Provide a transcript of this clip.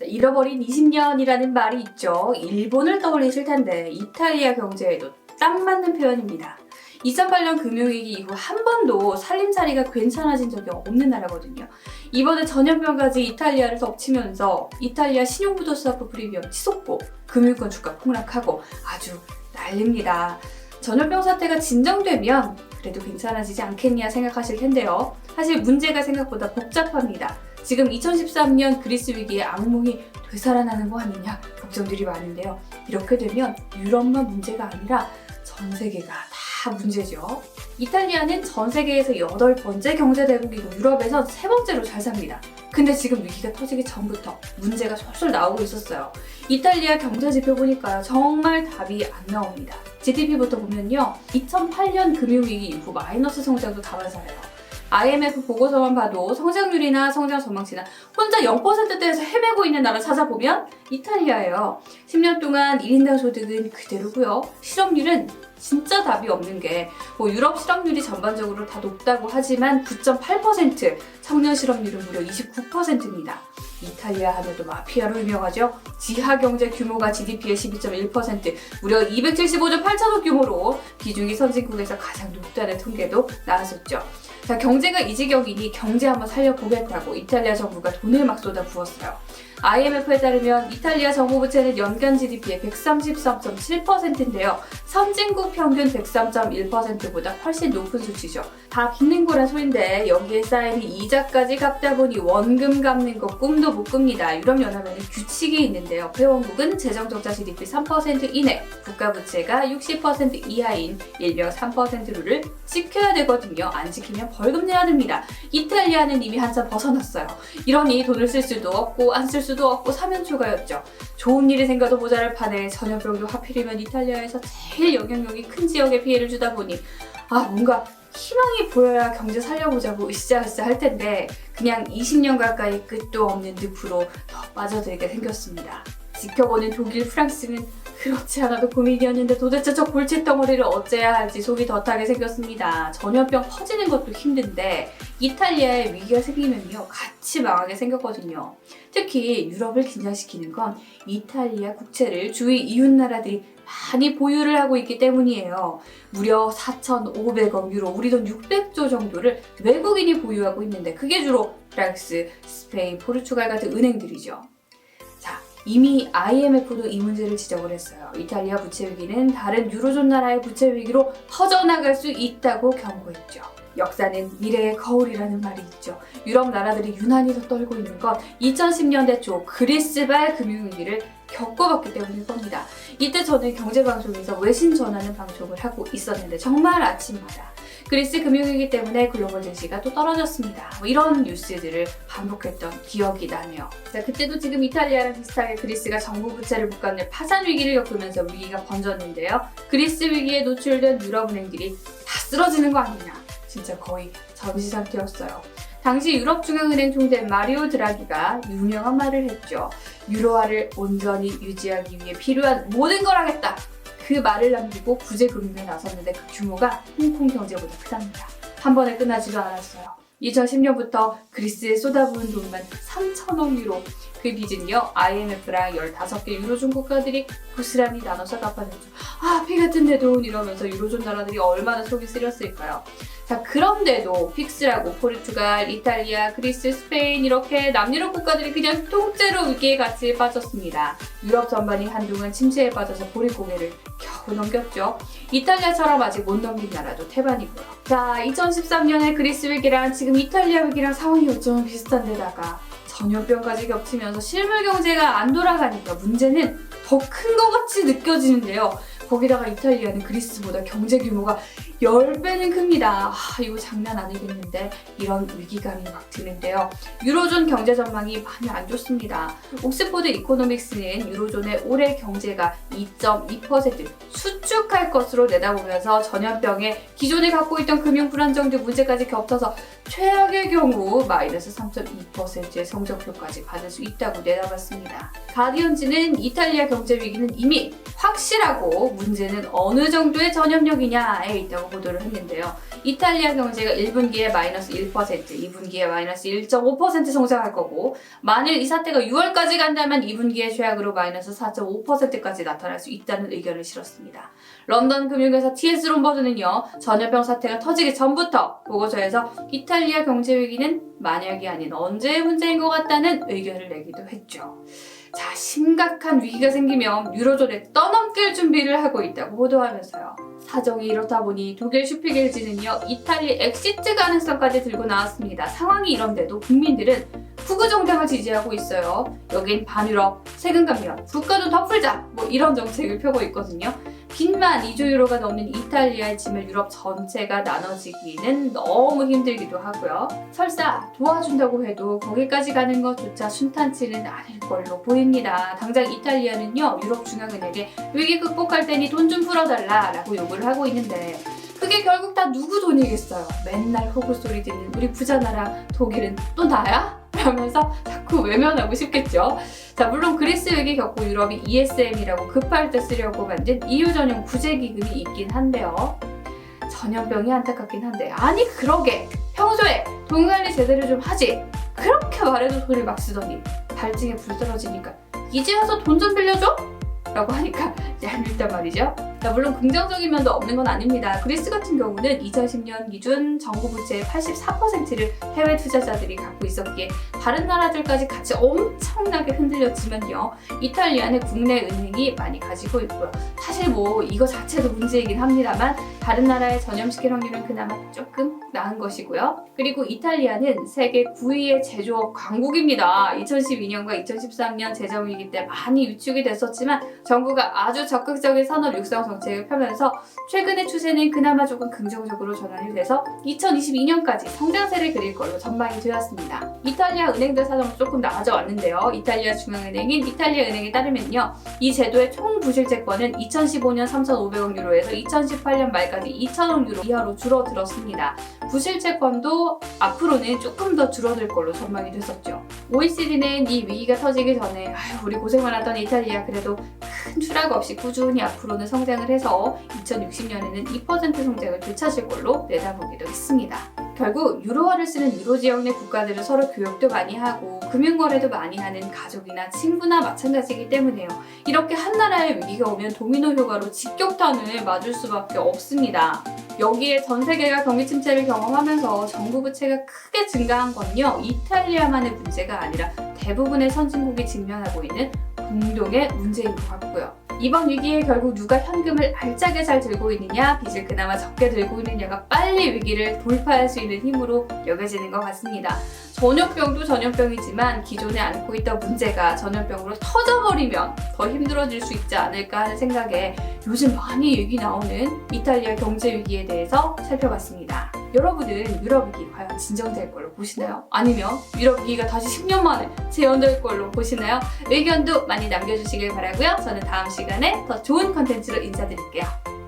자, 잃어버린 20년이라는 말이 있죠. 일본을 떠올리실 텐데 이탈리아 경제에도 딱 맞는 표현입니다. 2008년 금융위기 이후 한 번도 살림살이가 괜찮아진 적이 없는 나라거든요. 이번에 전염병까지 이탈리아를 덮치면서 이탈리아 신용부도스타프 프리미엄 치솟고 금융권 주가 폭락하고 아주 난립니다. 전염병 사태가 진정되면 그래도 괜찮아지지 않겠냐 생각하실 텐데요. 사실 문제가 생각보다 복잡합니다. 지금 2013년 그리스 위기의 악몽이 되살아나는 거 아니냐 걱정들이 많은데요. 이렇게 되면 유럽만 문제가 아니라 전 세계가 다 문제죠. 이탈리아는 전 세계에서 여덟 번째 경제 대국이고 유럽에선 세 번째로 잘 삽니다. 근데 지금 위기가 터지기 전부터 문제가 솔솔 나오고 있었어요. 이탈리아 경제 지표 보니까요 정말 답이 안 나옵니다. GDP부터 보면요 2008년 금융위기 이후 마이너스 성장도 다반사예요. IMF 보고서만 봐도 성장률이나 성장 전망치나 혼자 0%대에서 헤매고 있는 나라 찾아보면 이탈리아예요. 10년 동안 1인당 소득은 그대로고요. 실업률은 진짜 답이 없는 게 뭐 유럽 실업률이 전반적으로 다 높다고 하지만 9.8%, 청년 실업률은 무려 29%입니다. 이탈리아 하면또 마피아로 유명하죠. 지하 경제 규모가 GDP의 12.1%, 무려 275조 8천억 규모로 비중이 선진국에서 가장 높다는 통계도 나왔었죠. 자, 경제가 이 지경이니 경제 한번 살려보겠다고 이탈리아 정부가 돈을 막 쏟아 부었어요. IMF에 따르면 이탈리아 정부 부채는 연간 GDP의 133.7%인데요. 선진국 평균 103.1%보다 훨씬 높은 수치죠. 다 빚는 거란 소린데 여기에 쌓인 이자까지 갚다 보니 원금 갚는 거 꿈도 못 꿉니다. 유럽연합에는 규칙이 있는데요. 회원국은 재정적자 GDP 3% 이내, 국가 부채가 60% 이하인 일명 3%룰을 지켜야 되거든요. 안 지키면 벌금 내야 됩니다. 이탈리아는 이미 한참 벗어났어요. 이러니 돈을 쓸 수도 없고 안 쓸 수도 없고 사면초가였죠. 좋은 일이 생겨도 모자랄 판에 전염병도 하필이면 이탈리아에서 제일 영향력이 큰 지역에 피해를 주다 보니 아 뭔가 희망이 보여야 경제 살려보자고 으쌰으쌰 할 텐데 그냥 20년 가까이 끝도 없는 늪으로 더 빠져들게 생겼습니다. 지켜보는 독일, 프랑스는 그렇지 않아도 고민이었는데 도대체 저 골칫 덩어리를 어째야 할지 속이 더 타게 생겼습니다. 전염병 퍼지는 것도 힘든데 이탈리아에 위기가 생기면요 같이 망하게 생겼거든요. 특히 유럽을 긴장시키는 건 이탈리아 국채를 주위 이웃 나라들이 많이 보유를 하고 있기 때문이에요. 무려 4,500억 유로, 우리 돈 600조 정도를 외국인이 보유하고 있는데 그게 주로 프랑스, 스페인, 포르투갈 같은 은행들이죠. 자, 이미 IMF도 이 문제를 지적을 했어요. 이탈리아 부채 위기는 다른 유로존 나라의 부채 위기로 퍼져나갈 수 있다고 경고했죠. 역사는 미래의 거울이라는 말이 있죠. 유럽 나라들이 유난히 더 떨고 있는 건 2010년대 초 그리스발 금융위기를 겪어봤기 때문일 겁니다. 이때 저는 경제방송에서 외신 전하는 방송을 하고 있었는데 정말 아침마다 그리스 금융위기 때문에 글로벌 증시가 또 떨어졌습니다. 뭐 이런 뉴스들을 반복했던 기억이 나네요. 자, 그때도 지금 이탈리아랑 비슷하게 그리스가 정부 부채를 못 갚는 파산 위기를 겪으면서 위기가 번졌는데요. 그리스 위기에 노출된 유럽 은행들이 다 쓰러지는 거 아니냐. 진짜 거의 전시 상태였어요. 당시 유럽 중앙은행 총재 마리오 드라기가 유명한 말을 했죠. 유로화를 온전히 유지하기 위해 필요한 모든 걸 하겠다. 그 말을 남기고 구제 금융에 나섰는데 그 규모가 홍콩 경제보다 크답니다. 한 번에 끝나지도 않았어요. 2010년부터 그리스에 쏟아부은 돈만 3천억 유로. 그 빚은요, IMF랑 15개 유로존 국가들이 고스란히 나눠서 갚아냈죠. 아, 피 같은 내 돈 이러면서 유로존 나라들이 얼마나 속이 쓰렸을까요? 자, 그런데도 픽스라고 포르투갈, 이탈리아, 그리스, 스페인 이렇게 남유럽 국가들이 그냥 통째로 위기에 같이 빠졌습니다. 유럽 전반이 한동안 침체에 빠져서 보릿고개를 겨우 넘겼죠. 이탈리아처럼 아직 못 넘긴 나라도 태반이고요. 자, 2013년에 그리스 위기랑 지금 이탈리아 위기랑 상황이 어쩌면 비슷한데다가 전염병까지 겹치면서 실물 경제가 안 돌아가니까 문제는 더 큰 것 같이 느껴지는데요. 거기다가 이탈리아는 그리스보다 경제 규모가 10배는 큽니다. 아, 이거 장난 아니겠는데 이런 위기감이 막 드는데요. 유로존 경제 전망이 많이 안 좋습니다. 옥스포드 이코노믹스는 유로존의 올해 경제가 2.2% 수축할 것으로 내다보면서 전염병에 기존에 갖고 있던 금융 불안정도 문제까지 겹쳐서 최악의 경우 마이너스 3.2%의 성적표까지 받을 수 있다고 내다봤습니다. 가디언지는 이탈리아 경제 위기는 이미 확실하고 문제는 어느 정도의 전염력이냐에 있다고 보도를 했는데요. 이탈리아 경제가 1분기에 마이너스 1%, 2분기에 마이너스 1.5% 성장할 거고 만일 이 사태가 6월까지 간다면 2분기에 최악으로 마이너스 4.5%까지 나타날 수 있다는 의견을 실었습니다. 런던 금융회사 TS 롬버드는요, 전염병 사태가 터지기 전부터 보고서에서 이탈리아 경제 위기는 만약이 아닌 언제의 문제인 것 같다는 의견을 내기도 했죠. 자, 심각한 위기가 생기면 유로존에 떠넘길 준비를 하고 있다고 보도하면서요. 사정이 이렇다 보니 독일 슈피겔지는요, 이탈리 엑시트 가능성까지 들고 나왔습니다. 상황이 이런데도 국민들은 후구 정당을 지지하고 있어요. 여긴 반유럽, 세금 감면, 국가도 더 풀자! 뭐 이런 정책을 펴고 있거든요. 빚만 2조 유로가 넘는 이탈리아의 짐을 유럽 전체가 나눠지기는 너무 힘들기도 하고요. 설사 도와준다고 해도 거기까지 가는 것조차 순탄치는 않을 걸로 보입니다. 당장 이탈리아는요, 유럽 중앙은행에 위기 극복할 테니 돈 좀 풀어달라라고 요구를 하고 있는데 그게 결국 다 누구 돈이겠어요? 맨날 호구 소리 듣는 우리 부자 나라 독일은 또 나야? 라면서 자꾸 외면하고 싶겠죠. 자, 물론 그리스 위기 겪고 유럽이 ESM이라고 급할 때 쓰려고 만든 EU 전용 구제 기금이 있긴 한데요. 전염병이 안타깝긴 한데 아니 그러게 평소에 돈 관리 제대로 좀 하지 그렇게 말해도 돈을 막 쓰더니 발등에 불 떨어지니까 이제 와서 돈 좀 빌려줘? 라고 하니까 얄밉단 말이죠. 자, 물론 긍정적인 면도 없는 건 아닙니다. 그리스 같은 경우는 2010년 기준 정부 부채의 84%를 해외 투자자들이 갖고 있었기에 다른 나라들까지 같이 엄청나게 흔들렸지만요. 이탈리아는 국내 은행이 많이 가지고 있고요. 사실 뭐 이거 자체도 문제이긴 합니다만 다른 나라에 전염시킬 확률은 그나마 조금 나은 것이고요. 그리고 이탈리아는 세계 9위의 제조업 강국입니다. 2012년과 2013년 재정 위기 때 많이 위축이 됐었지만 정부가 아주 적극적인 산업 육성 정책을 펴면서 최근의 추세는 그나마 조금 긍정적으로 전환이 돼서 2022년까지 성장세를 그릴 걸로 전망이 되었습니다. 이탈리아 은행들 사정은 조금 나아져 왔는데요. 이탈리아 중앙은행인 이탈리아 은행에 따르면요. 이 제도의 총 부실채권은 2015년 3,500억 유로에서 2018년 말까지 2,000억 유로 이하로 줄어들었습니다. 부실채권도 앞으로는 조금 더 줄어들 걸로 전망이 됐었죠. OECD는 이 위기가 터지기 전에 아유, 우리 고생 많았던 이탈리아 그래도 큰 추락 없이 꾸준히 앞으로는 성장을 해서 2060년에는 2% 성장을 되찾을 걸로 내다보기도 했습니다. 결국 유로화를 쓰는 유로 지역 내 국가들은 서로 교역도 많이 하고 금융 거래도 많이 하는 가족이나 친구나 마찬가지이기 때문에요. 이렇게 한 나라의 위기가 오면 도미노 효과로 직격탄을 맞을 수밖에 없습니다. 여기에 전 세계가 경기 침체를 경험하면서 정부 부채가 크게 증가한 건요. 이탈리아만의 문제가 아니라 대부분의 선진국이 직면하고 있는 공동의 문제인 것 같고요. 이번 위기에 결국 누가 현금을 알짜게 잘 들고 있느냐, 빚을 그나마 적게 들고 있느냐가 빨리 위기를 돌파할 수 있는 힘으로 여겨지는 것 같습니다. 전염병도 전염병이지만 기존에 안고 있던 문제가 전염병으로 터져버리면 더 힘들어질 수 있지 않을까 하는 생각에 요즘 많이 얘기 나오는 이탈리아 경제 위기에 대해서 살펴봤습니다. 여러분은 유럽 위기 과연 진정될 걸로 보시나요? 아니면 유럽 위기가 다시 10년 만에 재현될 걸로 보시나요? 의견도 많이 남겨주시길 바라고요. 저는 다음 시간에 더 좋은 컨텐츠로 인사드릴게요.